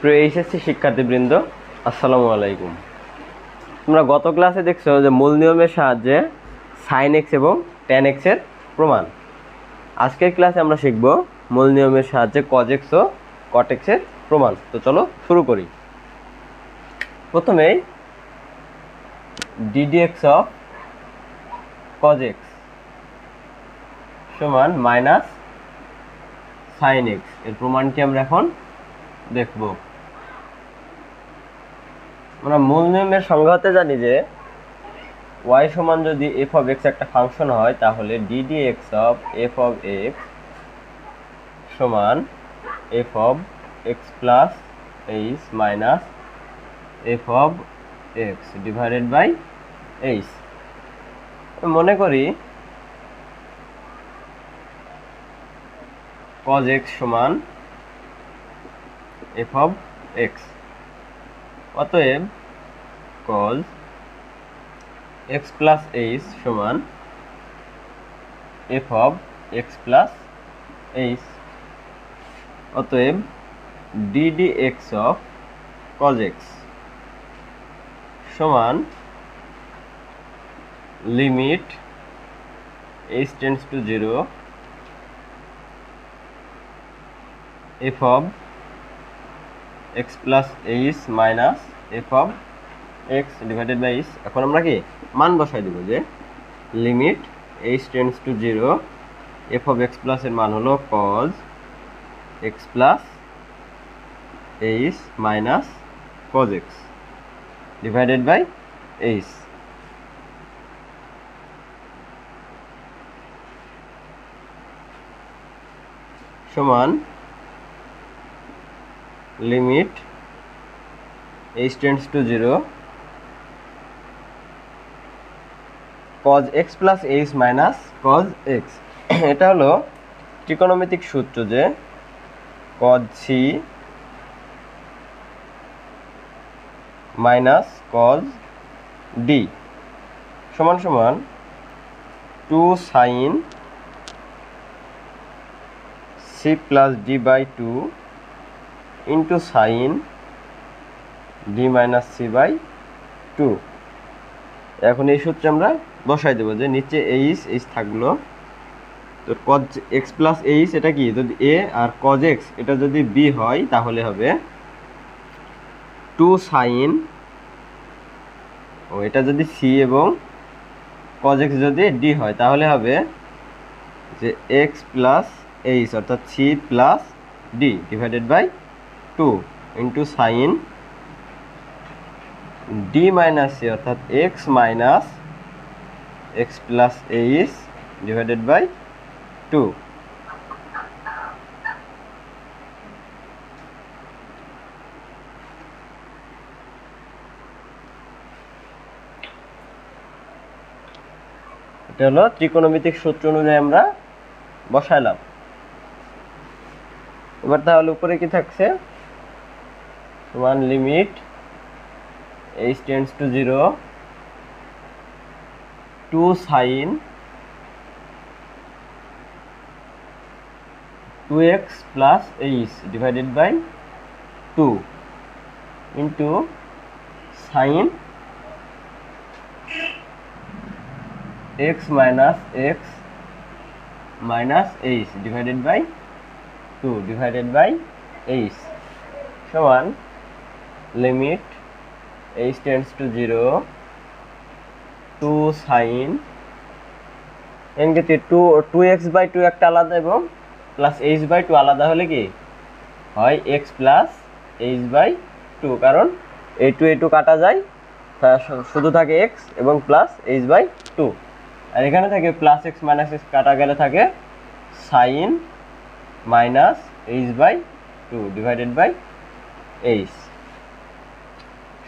প্রিয় এইচএসসি শিক্ষার্থীবৃন্দ, আসসালামু আলাইকুম। তোমরা গত ক্লাসে দেখছ যে মূল নিয়মের সাহায্যে সাইন এক্স এবং ট্যান এক্সের প্রমাণ। আজকের ক্লাসে আমরা শিখব মূল নিয়মের সাহায্যে কজ এক্স ও কট এক্সের প্রমাণ। তো চলো শুরু করি। প্রথমেই d d x of cos x সমান মাইনাস সাইন এক্সের প্রমাণটি আমরা এখন দেখব? আমরা মূল নিয়মের সংজ্ঞা হতে জানি যে y সমান যদি এফ অফ এক্স একটা ফাংশন হয়, তাহলে d d x of f of x সমান f of x plus h minus f of x divided by h মনে করি cos x সমান f of x অতএব cos x plus h সমান f of x plus h অতএব ddx of cos x সমান limit h tends to 0 f of x plus h minus f of x divided by h এখন আমরা কি মান বসাই দিব যে limit tends to 0 f of x plus এর মান হলো cos x plus h minus cos x divided by h সমান limit h tends to 0 cos x plus h minus cos x এটা হলো ত্রিকোণমিতিক সূত্র যে cos c minus cos d সমান সমান two sine c plus d by two into sine d minus c by two এখন এই সূত্রে আমরা বসাই দেবো যে নিচে এইচ এইচ থাকল। তো কজ এক্স প্লাস এইচ এটা কি? যদি এ আর কজ এক্স এটা যদি বি হয়, তাহলে হবে টু সাইন ও এটা যদি সি এবং কজ এক্স যদি ডি হয়, তাহলে হবে যে এক্স প্লাস এইচ অর্থাৎ c plus d divided by two into sine d minus c অর্থাৎ x minus x plus h divided by two এটা হলো ত্রিকোণমিতিক সূত্র অনুযায়ী আমরা বসাইলাম। এবার তাহলে উপরে কি থাকছে? Limit h tends to zero two sine two x plus h divided by two into sine x minus x minus h divided by two divided by h সমান limit h tends to zero two sine NK two two x by two একটা আলাদা এবং plus h by two আলাদা হলে কি? হয় x plus h by two কারণ এই টু এই টু কাটা যায় শুধু থাকে এক্স এবং প্লাস এইচ বাই টু আর এখানে থাকে প্লাস এক্স মাইনাস এক্স কাটা গেলে থাকে sine minus h by two divided by h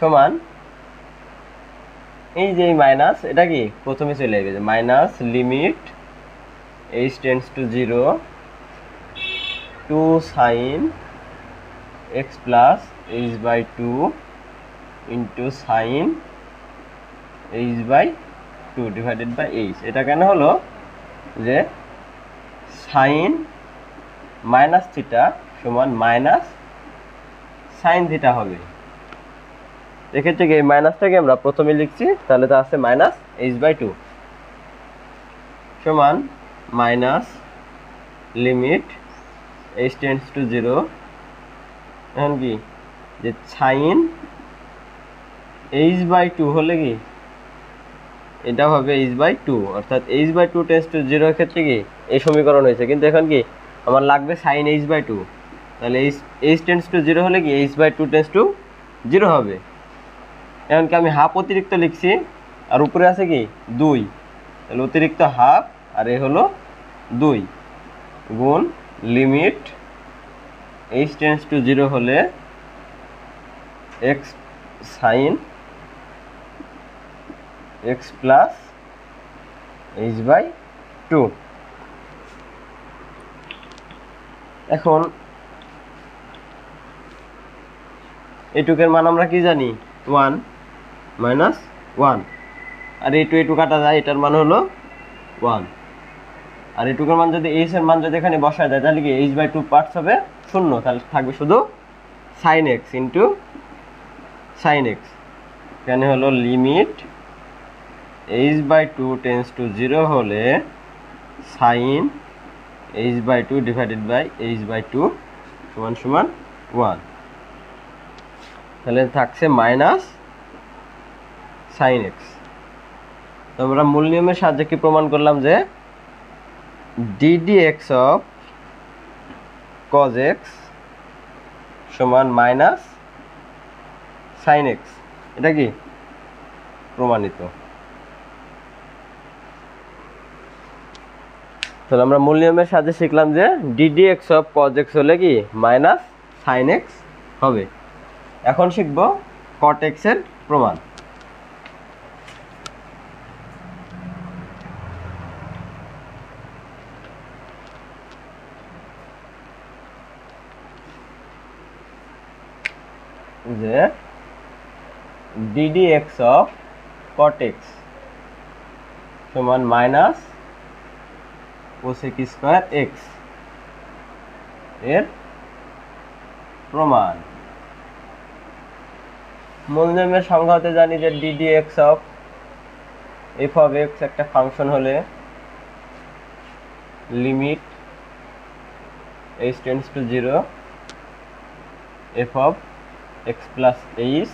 সমান এই যে মাইনাস এটা কি? প্রথমে চলে আসবে minus limit h tends to zero two sine x plus h by two into sine h by two divided by h এটা কেন হলো? যে সাইন মাইনাস থিটা সমান মাইনাস সাইন থিটা হবে। এক্ষেত্রে এই মাইনাসটাকে আমরা প্রথমে লিখছি? তাহলে তা আছে মাইনাস এইচ বাই টু সমান minus limit h tends to zero এখন কি? যে সাইন এইচ বাই টু হলে কি? এটা হবে এইচ বাই টু অর্থাৎ h by two tends to জিরোর ক্ষেত্রে কি? এই সমীকরণ হয়েছে। কিন্তু এখন কি? আমার লাগবে সাইন এইচ বাই টু তাহলে h h tends to zero হলে কি? H by two tends to zero হবে। এমনকি আমি হাফ অতিরিক্ত লিখছি, আর উপরে আছে কি? দুই। তাহলে অতিরিক্ত হাফ আর এ হলো দুই। গুণ limit h tends to zero হলে x sine x plus h by two এখন এটুকের মান আমরা কি জানি? One minus one. আর এই টু এই টু কাটা যায়, এটার মান হলো ওয়ান। আর এইটুকুর মান যদি এইচ এর মান যদি এখানে বসায় যায় তাহলে কি এইচ বাই টু পার্টস হবে শূন্য। তাহলে থাকবে শুধু sine x into sine x এখানে হলো limit h by two tends to zero হলে sine h by two divided by h by two সমান সমান ওয়ান। তাহলে থাকছে মাইনাস সাইন এক্স তো আমরা মূল নিয়মের সাহায্যে কি প্রমাণ করলাম যে d d x of cos x সমান মাইনাস সাইন এক্স এটা কি? প্রমাণিত। তাহলে আমরা মূল নিয়মের সাহায্যে শিখলাম যে d d x of cos x হলে কি? মাইনাস সাইন এক্স হবে। এখন শিখব কট এক্সের প্রমাণ। যে d d x of cot x সমান মাইনাস কোসেক স্কোয়ার এক্সের প্রমাণ। মূলধর্মের সংজ্ঞা হতে জানি যে d d x of f of x একটা ফাংশন হলে limit h tends to zero f of x plus h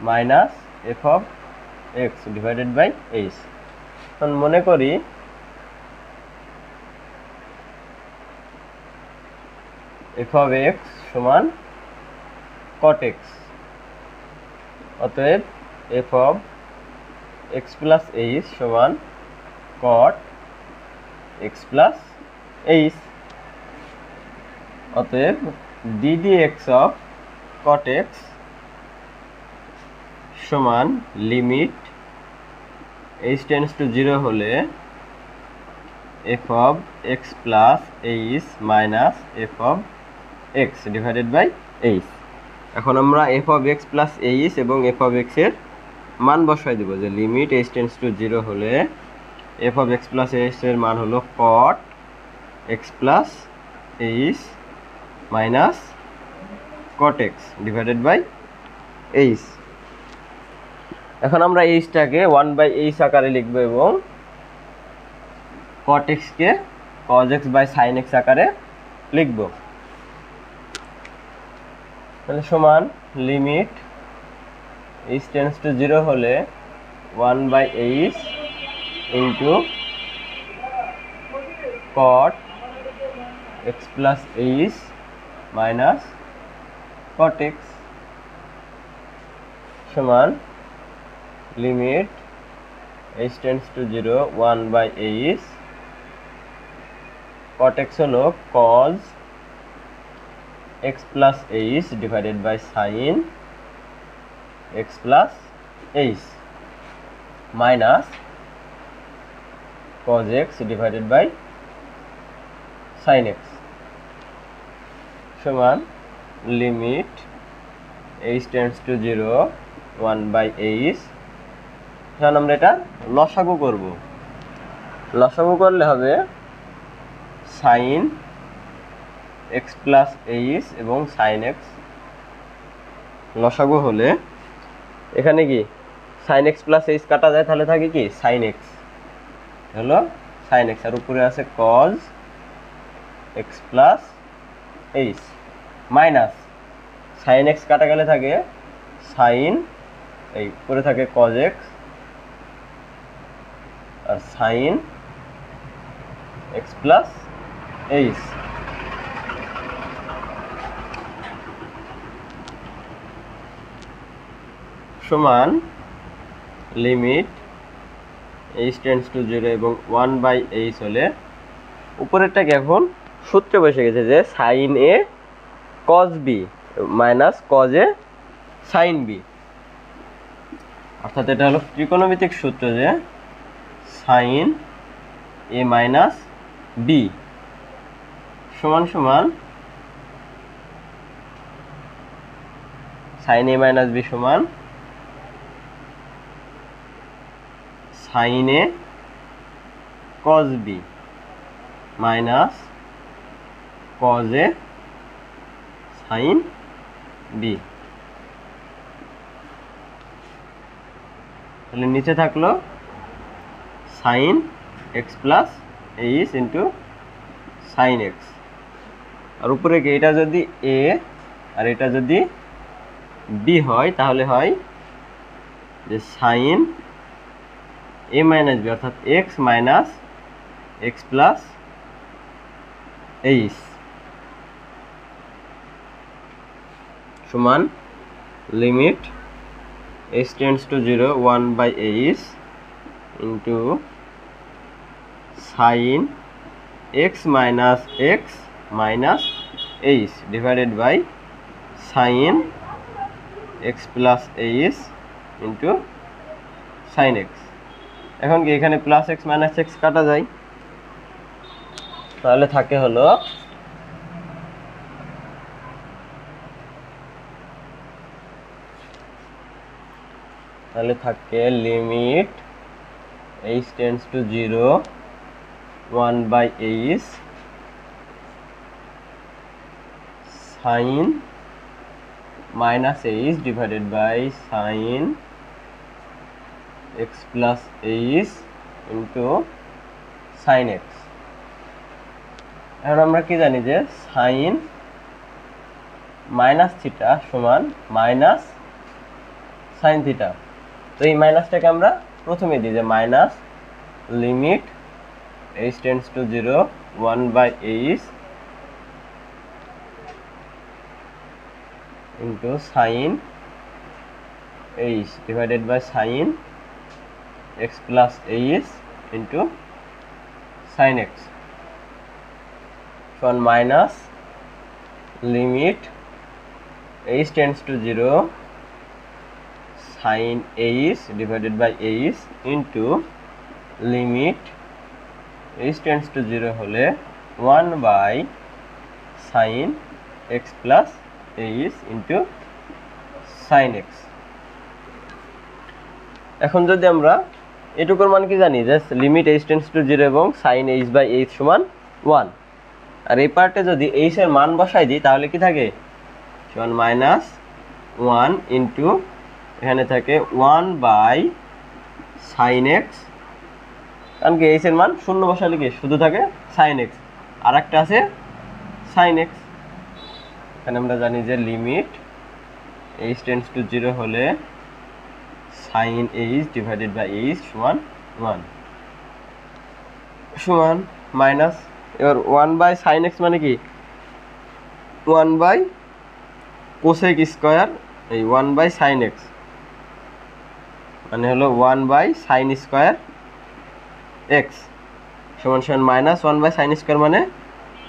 minus f of x divided by h এখন মনে করি এফ অফ এক্স সমান cot x, অতএব f of x plus h সমান cot x plus h অতএব x of cot x সমান limit h tends to zero হলে f of x plus h minus f of x divided by h এখন আমরা f of x plus h এবং f of এক্সের মান বসাই দেবো যে limit h tends to zero হলে এফ অফ এক্স প্লাস এইচের মান হলো cot x plus h minus cot x divided by h এখন আমরা এইচটাকে ওয়ান বাই এইচ আকারে লিখব এবং কট এক্সকে cos x by sine x আকারে লিখব। তাহলে সমান limit h tends to zero হলে one by h into cot x plus h minus cot x সমান limit h tends to zero one by h cot x হলো cos x plus h divided by sin x plus h minus cos x divided by sin x সমান limit h tends to zero one by h এখন আমরা এটা লসাগু করব। লসাগু করলে হবে সাইন এক্স প্লাস এইচ এবং সাইন এক্স লসাগু হলে এখানে কি? সাইন এক্স প্লাস এইচ কাটা যায়, তাহলে থাকে কি? সাইন এক্স হলো সাইন এক্স আর উপরে আছে cos x plus h minus sine x কাটা গেলে থাকে সাইন এই উপরে থাকে কজ এক্স আর সাইন এক্স প্লাস এইচ সমান limit h tends to zero এবং ওয়ান বাই এইচ হলে উপরেরটাকে এখন সূত্রে বসে গেছে যে sine a cos b minus cos a sine b অর্থাৎ এটা হলো ত্রিকোণমিতিক সূত্র যে সাইন এ মাইনাস বি সমান সমান সাইন এ মাইনাস বি সমান sine a cos b minus cos a sine b. তাহলে নিচে থাকল sine x plus h into sine x আর উপরে কি এটা যদি এ আর এটা যদি বি হয়, তাহলে হয় যে সাইন এ মাইনাস বি অর্থাৎ x minus x plus h সমান limit h tends to 0 1 by h into sin x minus x minus h divided by sin x plus h into sin x এখন কি এখানে plus x minus x কাটা যায় তাহলে থাকে হলো তাহলে থাকে limit h tends to zero one by h sine minus h divided by sine x plus h into sine x এখন আমরা কি জানি যে সাইন মাইনাস থিটা সমান মাইনাস সাইন থিটা তো এই মাইনাসটাকে আমরা প্রথমে দিই যে minus limit h tends to zero one by h into sine h divided by sine x plus h into sine x সমান minus limit h tends to zero sin h divided by h into limit h tends to 0 হলে 1 by sin x plus h into sin x এখন যদি আমরা এটুকুর মান কি জানি? যে limit h tends to zero এবং সাইন এইচ বাই এইচ সমান ওয়ান আর এই পার্টে যদি এইচ এর মান বসাই দিই, তাহলে কি থাকে? সমান মাইনাস ওয়ান ইন্টু এখানে থাকে ওয়ান বাই সাইন এক্স কারণ কি এইচ এর মান শূন্য বসালে কি? শুধু থাকে সাইন এক্স আর একটা আছে সাইন এক্স এখানে আমরা জানি যে limit h tends to zero হলে sine h divided by h সমান ওয়ান সমান মাইনাস এবার ওয়ান বাই সাইন এক্স মানে কি? ওয়ান বাই কোসেক স্কোয়ার এই ওয়ান বাই সাইন এক্স মানে হলো one by sine square x সমান সমান minus one by sine square মানে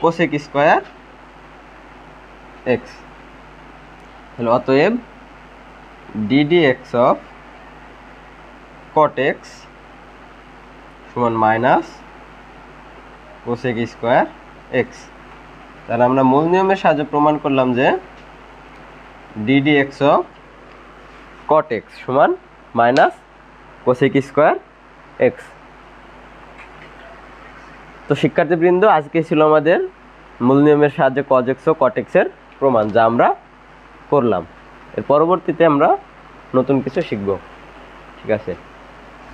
কোসেক স্কোয়ার এক্স তাহলে অতএব d d x of cot x সমান মাইনাস কোসেক স্কোয়ার এক্স তাহলে আমরা মূল নিয়মের সাহায্যে প্রমাণ করলাম যে d d x of cot x সমান মাইনাস কোসেক স্কোয়ার এক্স তো শিক্ষার্থীবৃন্দ, আজকে ছিল আমাদের মূল নিয়মের সাহায্যে কজেক্স ও কটেক্সের প্রমাণ যা আমরা করলাম। এর পরবর্তীতে আমরা নতুন কিছু শিখব। ঠিক আছে?